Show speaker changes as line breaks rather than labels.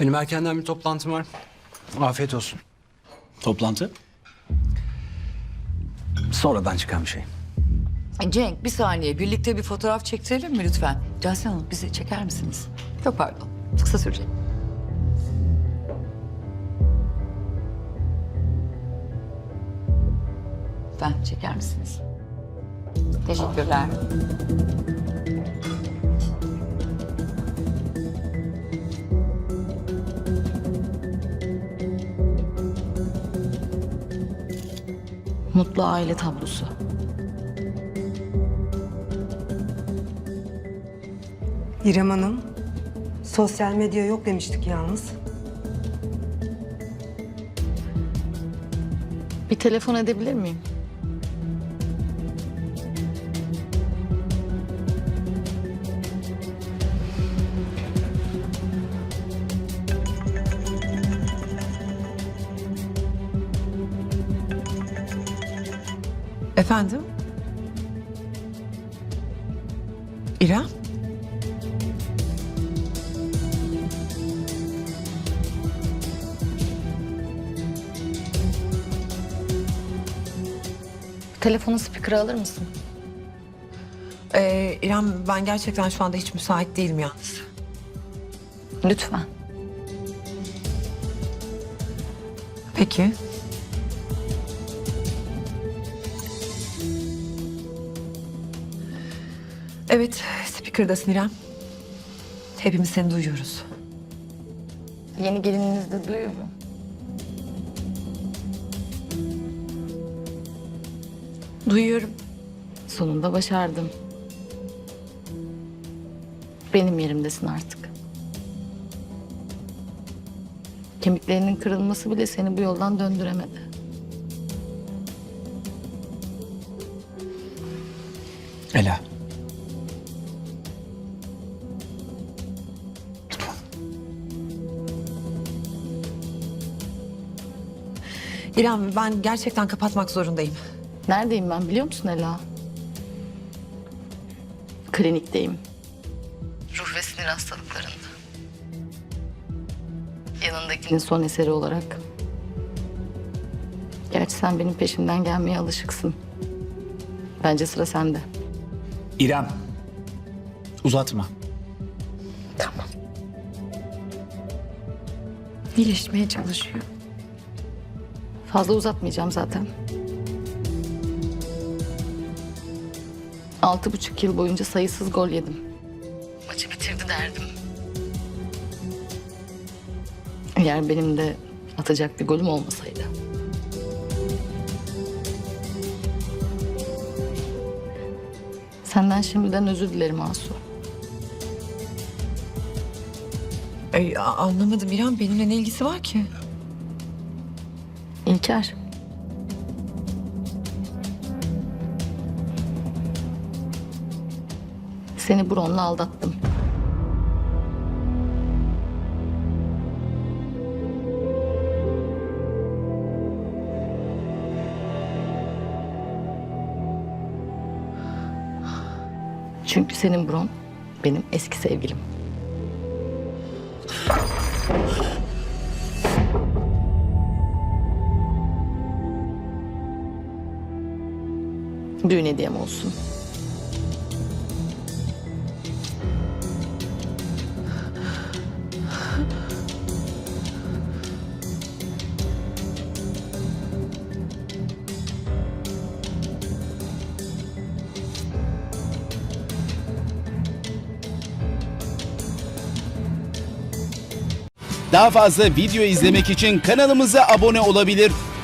Benim erkenden bir toplantım var. Afiyet olsun.
Toplantı?
Sonradan çıkan bir şey.
Cenk bir saniye birlikte bir fotoğraf çektirelim mi lütfen? Cansel Hanım bizi çeker misiniz? Yok pardon. Kısa sürecek. Ben çeker misiniz? Teşekkürler.
Mutlu aile tablosu.
İrem Hanım, sosyal medya yok demiştik yalnız.
Bir telefon edebilir miyim?
Efendim? İrem?
Telefonu spikere alır mısın?
Ee, İrem ben gerçekten şu anda hiç müsait değilim yalnız.
Lütfen.
Peki. Evet, speaker'dasın İrem. Hepimiz seni duyuyoruz.
Yeni gelininiz de duyuyor mu?
Duyuyorum.
Sonunda başardım. Benim yerimdesin artık. Kemiklerinin kırılması bile seni bu yoldan döndüremedi.
Ela.
İrem ben gerçekten kapatmak zorundayım.
Neredeyim ben biliyor musun Ela? Klinikteyim. Ruh ve sinir hastalıklarında. Yanındakinin son eseri olarak. Gerçi sen benim peşimden gelmeye alışıksın. Bence sıra sende.
İrem. Uzatma.
Tamam.
İyileşmeye çalışıyor.
Fazla uzatmayacağım zaten. Altı buçuk yıl boyunca sayısız gol yedim. Maçı bitirdi derdim. Eğer benim de atacak bir golüm olmasaydı. Senden şimdiden özür dilerim Asu.
Ee, a- anlamadım İrem benimle ne ilgisi var ki?
İlker. Seni Bron'la aldattım. Çünkü senin Bron benim eski sevgilim. Düğün hediyem olsun.
Daha fazla video izlemek için kanalımıza abone olabilir.